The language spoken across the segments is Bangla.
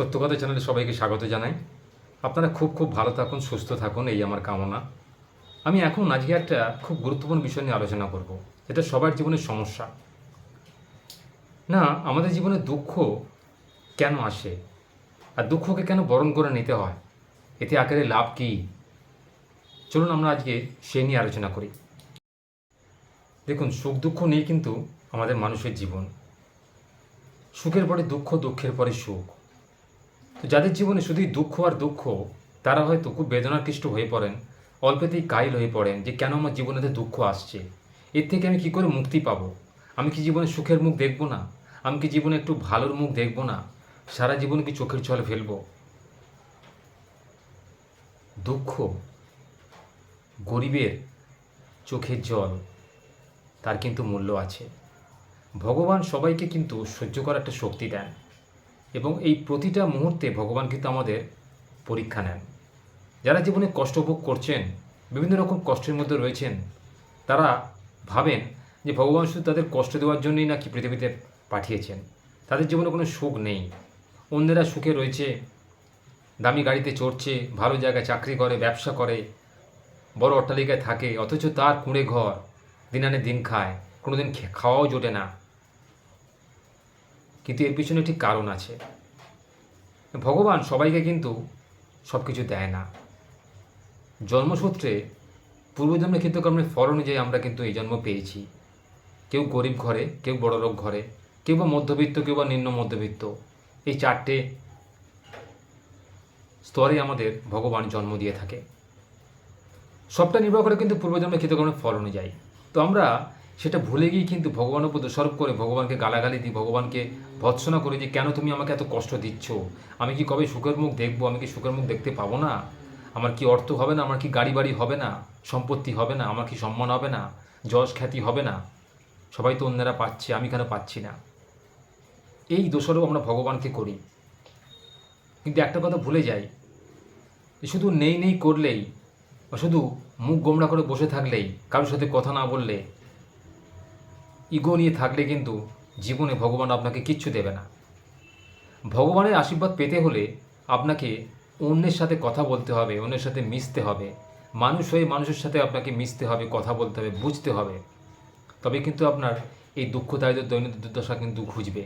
সত্য কথা চ্যানেলে সবাইকে স্বাগত জানাই। আপনারা খুব খুব ভালো থাকুন, সুস্থ থাকুন, এই আমার কামনা। আমি এখন আজকে একটা খুব গুরুত্বপূর্ণ বিষয় নিয়ে আলোচনা করব। এটা সবার জীবনের সমস্যা। না, আমাদের জীবনে দুঃখ কেন আসে? আর দুঃখকে কেন বরণ করে নিতে হয়? এতে আকারে লাভ কী? চলুন আমরা আজকে সে নিয়ে আলোচনা করি। দেখুন, সুখ দুঃখ নিয়ে কিন্তু আমাদের মানুষের জীবন। সুখের পরে দুঃখ, দুঃখের পরে সুখ। তো যাদের জীবনে শুধুই দুঃখ আর দুঃখ, তারা হয়তো খুব বেদনাকৃষ্ট হয়ে পড়েন, অল্পেতেই কাইল হয়ে পড়েন যে কেন আমার জীবনেতে দুঃখ আসছে। এর থেকে আমি কি করে মুক্তি পাবো? আমি কি জীবনে সুখের মুখ দেখব না? আমি কি জীবনে একটু ভালোর মুখ দেখব না? সারা জীবন কি চোখের জল ফেলব? দুঃখ গরিবের চোখের জল, তার কিন্তু মূল্য আছে। ভগবান সবাইকে কিন্তু সহ্য করার একটা শক্তি দেন। এবং এই প্রতিটা মুহূর্তে ভগবান কিন্তু আমাদের পরীক্ষা নেন। যারা জীবনে কষ্ট ভোগ করছেন, বিভিন্ন রকম কষ্টের মধ্যে রয়েছেন, তারা ভাবেন যে ভগবান শুধু তাদের কষ্ট দেওয়ার জন্যই নাকি পৃথিবীতে পাঠিয়েছেন। তাদের জীবনে কোনো সুখ নেই। অন্যেরা সুখে রয়েছে, দামি গাড়িতে চড়ছে, ভালো জায়গায় চাকরি করে, ব্যবসা করে, বড় অট্টালিকায় থাকে, অথচ তার কুঁড়ে ঘর দিন আনে দিন খায়, কোনোদিন খে- খাওয়াও জোটে না। কিন্তু এর পিছনে একটি কারণ আছে। ভগবান সবাইকে কিন্তু সব কিছু দেয় না। জন্মসূত্রে পূর্বজন্মে কৃতকর্মের ফল অনুযায়ী আমরা কিন্তু এই জন্ম পেয়েছি। কেউ গরিব ঘরে, কেউ বড় লোক ঘরে, কেউ বা মধ্যবিত্ত, কেউ বা নিম্ন মধ্যবিত্ত। এই চারটে স্তরে আমাদের ভগবান জন্ম দিয়ে থাকে। সবটা নির্ভর করে কিন্তু পূর্বজন্মে কৃতকর্মের ফল অনুযায়ী। তো আমরা সেটা ভুলে গিয়ে কিন্তু ভগবানের উপর দোষারোপ করে ভগবানকে গালাগালি দিই ভগবানকে ভৎসনা করি যে কেন তুমি আমাকে এত কষ্ট দিচ্ছ? আমি কি কবে সুখের মুখ দেখব? আমি কি সুখের মুখ দেখতে পাবো না? আমার কি অর্থ হবে না? আমার কি গাড়ি বাড়ি হবে না? সম্পত্তি হবে না? আমার কি সম্মান হবে না? যশ খ্যাতি হবে না? সবাই তো অন্যেরা পাচ্ছে, আমি কেন পাচ্ছি না? এই দোষারোপ আমরা ভগবানকে করি। কিন্তু একটা কথা ভুলে যাই। শুধু নেই নেই করলেই বা শুধু মুখ গোমড়া করে বসে থাকলেই, কারোর সাথে কথা না বললে ইগো নিয়ে থাকলে কিন্তু জীবনে ভগবান আপনাকে কিচ্ছু দেবে না। ভগবানের আশীর্বাদ পেতে হলে আপনাকে অন্যের সাথে কথা বলতে হবে, অন্যের সাথে মিশতে হবে। মানুষ হয়ে মানুষের সাথে আপনাকে মিশতে হবে, কথা বলতে হবে, বুঝতে হবে। তবে কিন্তু আপনার এই দুঃখ, দারিদ্র, দৈনন্দিন দুর্দশা কিন্তু খুঁজবে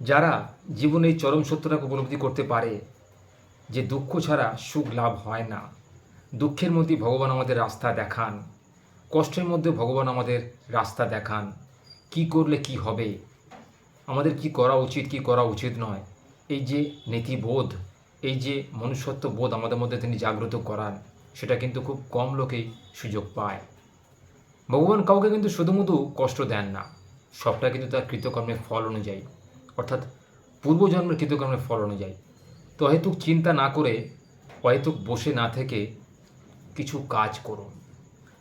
যারা জীবনে এই চরম সত্যটাকে উপলব্ধি করতে পারে, যে দুঃখ ছাড়া সুখ লাভ হয় না, দুঃখের মধ্যে ভগবান আমাদের রাস্তা দেখান। কষ্টের মধ্যে ভগবান আমাদের রাস্তা দেখান। কি করলে কি হবে? আমাদের কি করা উচিত, কি করা উচিত নয়? এই যে নীতিবোধ, এই যে মনুষ্যত্ব বোধ আমাদের মধ্যে তিনি জাগ্রত করান, সেটা কিন্তু খুব কম লোকেই সুযোগ পায়। ভগবান কাউকে কিন্তু শুধুমুধু কষ্ট দেন না, সবটা কিন্তু তার কৃতকর্মের ফল অনুযায়ী, অর্থাৎ পূর্বজন্মের কৃতকর্মের ফল অনুযায়ী। তো অহেতুক চিন্তা না করে, অহেতুক বসে না থেকে কিছু কাজ করুন।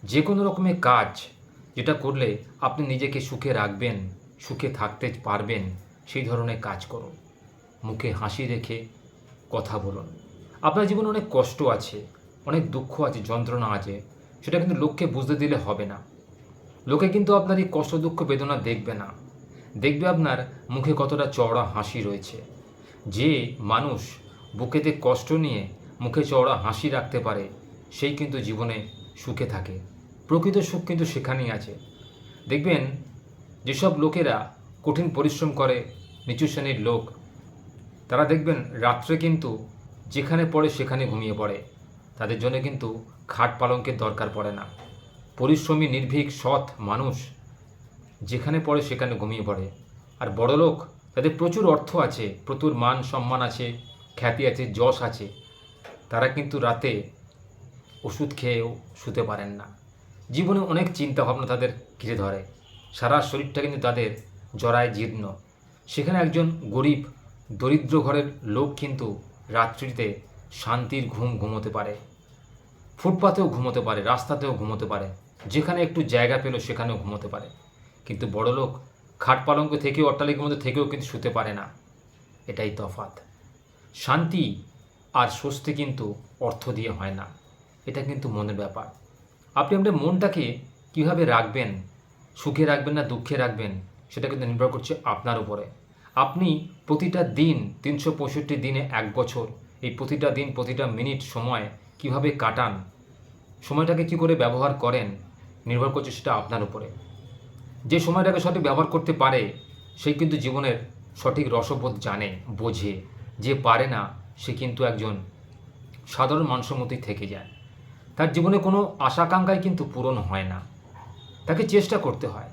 যে কোনো রকমের কাজ যেটা করলে আপনি নিজেকে সুখে রাখবেন, সুখে থাকতে পারবেন, সেই ধরনের কাজ করুন। মুখে হাসি রেখে কথা বলুন। আপনার জীবনে অনেক কষ্ট আছে, অনেক দুঃখ আছে, যন্ত্রণা আছে, সেটা কিন্তু লোককে বুঝতে দিলে হবে না। লোকে কিন্তু আপনার এই কষ্ট, দুঃখ, বেদনা দেখবে না। দেখবে আপনার মুখে কতটা চওড়া হাসি রয়েছে। যে মানুষ বুকেতে কষ্ট নিয়ে মুখে চওড়া হাসি রাখতে পারে, সেই কিন্তু জীবনে সুখে থাকে। প্রকৃত সুখ কিন্তু সেখানেই আছে। দেখবেন, যেসব লোকেরা কঠিন পরিশ্রম করে, নিচু শ্রেণির লোক, তারা দেখবেন রাত্রে কিন্তু যেখানে পড়ে সেখানে ঘুমিয়ে পড়ে। তাদের জন্য কিন্তু খাট পালঙ্কের দরকার পড়ে না। পরিশ্রমী, নির্ভীক, সৎ মানুষ যেখানে পড়ে সেখানে ঘুমিয়ে পড়ে। আর বড়লোক তাদের প্রচুর অর্থ আছে, প্রচুর মান সম্মান আছে, খ্যাতি আছে, যশ আছে। তারা কিন্তু রাতে ওষুধ খেয়েও শুতে পারেন না। জীবনে অনেক চিন্তা ভাবনা তাদের ঘিরে ধরে। সারা শরীরটা কিন্তু তাদের জরায় জীর্ণ। সেখানে একজন গরিব, দরিদ্র ঘরের লোক কিন্তু রাত্রিতে শান্তির ঘুম ঘুমোতে পারে। ফুটপাতেও ঘুমোতে পারে, রাস্তাতেও ঘুমোতে পারে। যেখানে একটু জায়গা পেল সেখানেও ঘুমোতে পারে। কিন্তু বড় লোক খাট পালঙ্ক থেকেও, অট্টালিকার মধ্যে থেকেও কিন্তু শুতে পারে না। এটাই তফাত শান্তি আর স্বস্তি কিন্তু অর্থ দিয়ে হয় না। এটা কিন্তু মনের ব্যাপার। আপনি আপনার মনটাকে কীভাবে রাখবেন? সুখে রাখবেন না দুঃখে রাখবেন? সেটা কিন্তু নির্ভর করছে আপনার উপরে। আপনি প্রতিটা দিন, তিনশো পঁয়ষট্টি দিনে এক বছর, এই প্রতিটা দিন, প্রতিটা মিনিট সময় কীভাবে কাটান? সময়টাকে কি করে ব্যবহার করেন? নির্ভর করছে সেটা আপনার উপরে। যে সময়টাকে সঠিক ব্যবহার করতে পারে, সে কিন্তু জীবনের সঠিক রসবোধ জানে, বোঝে। যে পারে না, সে কিন্তু একজন সাধারণ মানুষের মতোই থেকে যায়। তার জীবনে কোনো আশাকাঙ্ক্ষাই কিন্তু পূরণ হয় না। তাকে চেষ্টা করতে হয়।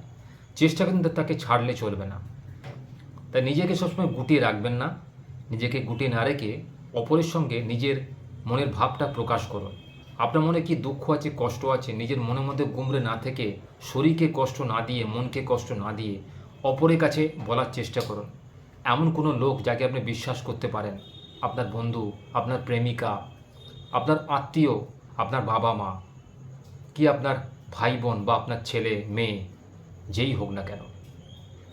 চেষ্টা কিন্তু তাকে ছাড়লে চলবে না। তাই নিজেকে সবসময় গুটিয়ে রাখবেন না। নিজেকে গুটিয়ে না রেখে অপরের সঙ্গে নিজের মনের ভাবটা প্রকাশ করুন। আপনার মনে কি দুঃখ আছে, কষ্ট আছে? নিজের মনের মধ্যে গুমড়ে না থেকে শরীরকে কষ্ট না দিয়ে, মনকে কষ্ট না দিয়ে অপরের কাছে বলার চেষ্টা করুন। এমন কোনো লোক যাকে আপনি বিশ্বাস করতে পারেন। আপনার বন্ধু, আপনার প্রেমিকা, আপনার আত্মীয় আপনার বাবা মা, কি আপনার ভাই বোন বা আপনার ছেলে, মেয়ে, যেই হোক না কেন।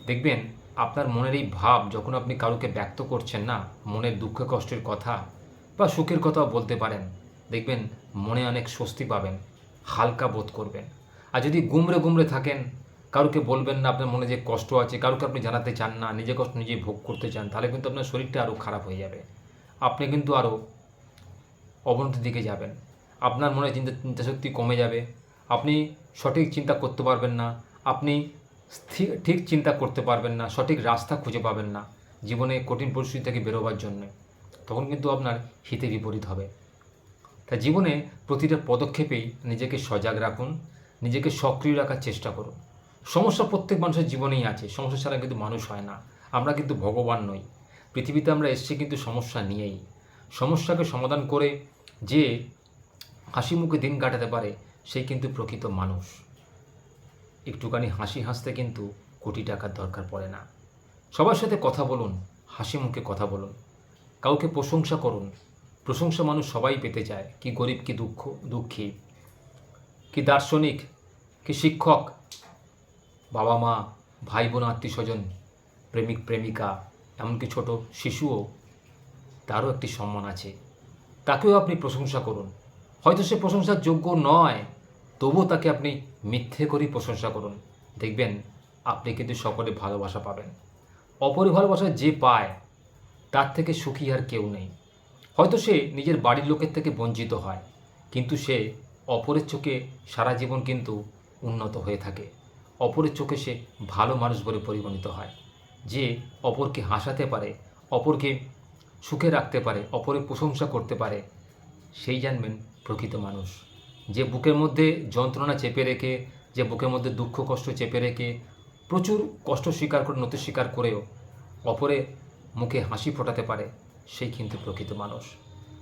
দেখবেন, আপনার মনের এই ভাব যখন আপনি কারোকে ব্যক্ত করছেন না, মনের দুঃখ কষ্টের কথা বা সুখের কথাও বলতে পারেন, দেখবেন মনে অনেক স্বস্তি পাবেন, হালকা বোধ করবেন। আর যদি গুমরে গুমরে থাকেন, কারুকে বলবেন না আপনার মনে যে কষ্ট আছে, কারোকে আপনি জানাতে চান না, নিজে কষ্ট নিজে ভোগ করতে চান, তাহলে কিন্তু আপনার শরীরটা আরও খারাপ হয়ে যাবে। আপনি কিন্তু আরও অবনতির দিকে যাবেন। আপনার মনে চিন্তা চিন্তাশক্তি কমে যাবে। আপনি সঠিক চিন্তা করতে পারবেন না। আপনি স্থি- ঠিক চিন্তা করতে পারবেন না। সঠিক রাস্তা খুঁজে পাবেন না জীবনে কঠিন পরিস্থিতি থেকে বেরোবার জন্য। তখন কিন্তু আপনার হিতে বিপরীত হবে। তাই জীবনে প্রতিটা পদক্ষেপেই নিজেকে সজাগ রাখুন, নিজেকে সক্রিয় রাখার চেষ্টা করুন। সমস্যা প্রত্যেক মানুষের জীবনেই আছে। সমস্যা ছাড়া কিন্তু মানুষ হয় না। আমরা কিন্তু ভগবান নই। পৃথিবীতে আমরা এসেছি কিন্তু সমস্যা নিয়েই। সমস্যাকে সমাধান করে যে হাসি মুখে দিন কাটাতে পারে সেই কিন্তু প্রকৃত মানুষ। একটুখানি হাসি হাসতে কিন্তু কোটি টাকার দরকার পড়ে না। সবার সাথে কথা বলুন, হাসি মুখে কথা বলুন। কাউকে প্রশংসা করুন। প্রশংসা মানুষ সবাই পেতে চায়, কি গরিব, কি দুঃখ, দুঃখী, কি দার্শনিক, কি শিক্ষক বাবা মা ভাই বোন আত্মীয় স্বজন প্রেমিক, প্রেমিকা, এমনকি ছোট শিশুও, তারও একটি সম্মান আছে। তাকেও আপনি প্রশংসা করুন। হয়তো সে প্রশংসার যোগ্য নয়, তবুও তাকে আপনি মিথ্যে করেই প্রশংসা করুন। দেখবেন আপনি কিন্তু সকলে ভালোবাসা পাবেন। অপরি ভালোবাসা যে পায়, তার থেকে সুখী আর কেউ নেই। হয়তো সে নিজের বাড়ির লোকের থেকে বঞ্চিত হয়, কিন্তু সে অপরের চোখে সারা জীবন কিন্তু উন্নত হয়ে থাকে। অপরের চোখে সে ভালো মানুষ বলে পরিগণিত হয়, যে অপরকে হাসাতে পারে, অপরকে সুখে রাখতে পারে, অপরের প্রশংসা করতে পারে সেই জানবেন প্রকৃত মানুষ। যে বুকের মধ্যে যন্ত্রণা চেপে রেখে, যে বুকের মধ্যে দুঃখ, কষ্ট চেপে রেখে, প্রচুর কষ্ট স্বীকার করে নতি স্বীকার করেও অপরে মুখে হাসি ফোটাতে পারে, সেই কিন্তু প্রকৃত মানুষ।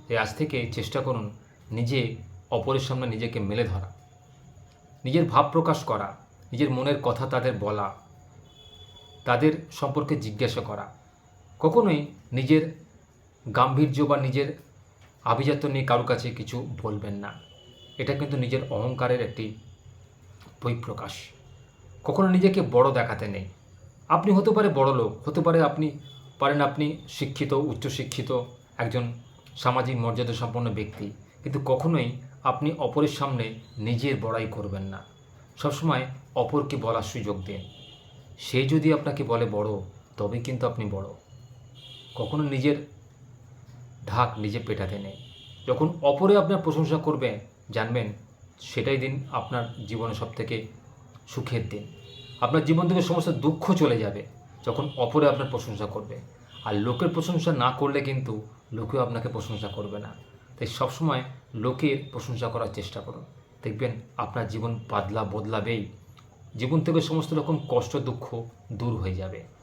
তাই আজ থেকে চেষ্টা করুন নিজে অপরের সামনে নিজেকে মেলে ধরা। নিজের ভাব প্রকাশ করা, নিজের মনের কথা তাদের বলা, তাদের সম্পর্কে জিজ্ঞাসা করা। কখনোই নিজের গাম্ভীর্য বা নিজের আভিজাত্য নিয়ে কারও কাছে কিছু বলবেন না। এটা কিন্তু নিজের অহংকারের একটি বহিঃপ্রকাশ। কখনো নিজেকে বড় দেখাতে নেই। আপনি হতে পারে বড় লোক, হতে পারে আপনি পারেন আপনি শিক্ষিত, উচ্চশিক্ষিত একজন সামাজিক মর্যাদা সম্পন্ন ব্যক্তি, কিন্তু কখনোই আপনি অপরের সামনে নিজের বড়াই করবেন না। সবসময় অপরকে বলার সুযোগ দেন। সে যদি আপনাকে বলে বড় তবে কিন্তু আপনি বড়। কখনো নিজের ঢাক নিজে পেটাতে নেই। যখন অপরে আপনার প্রশংসা করবে, জানবেন সেটাই দিন আপনার জীবনে সব থেকে সুখের দিন। আপনার জীবন থেকে সমস্ত দুঃখ চলে যাবে যখন অপরে আপনার প্রশংসা করবে। আর লোকের প্রশংসা না করলে কিন্তু লোকেও আপনাকে প্রশংসা করবে না। তাই সবসময় লোকের প্রশংসা করার চেষ্টা করুন। দেখবেন আপনার জীবন বাদলা বদলাবেই জীবন থেকে সমস্ত রকম কষ্ট দুঃখ দূর হয়ে যাবে।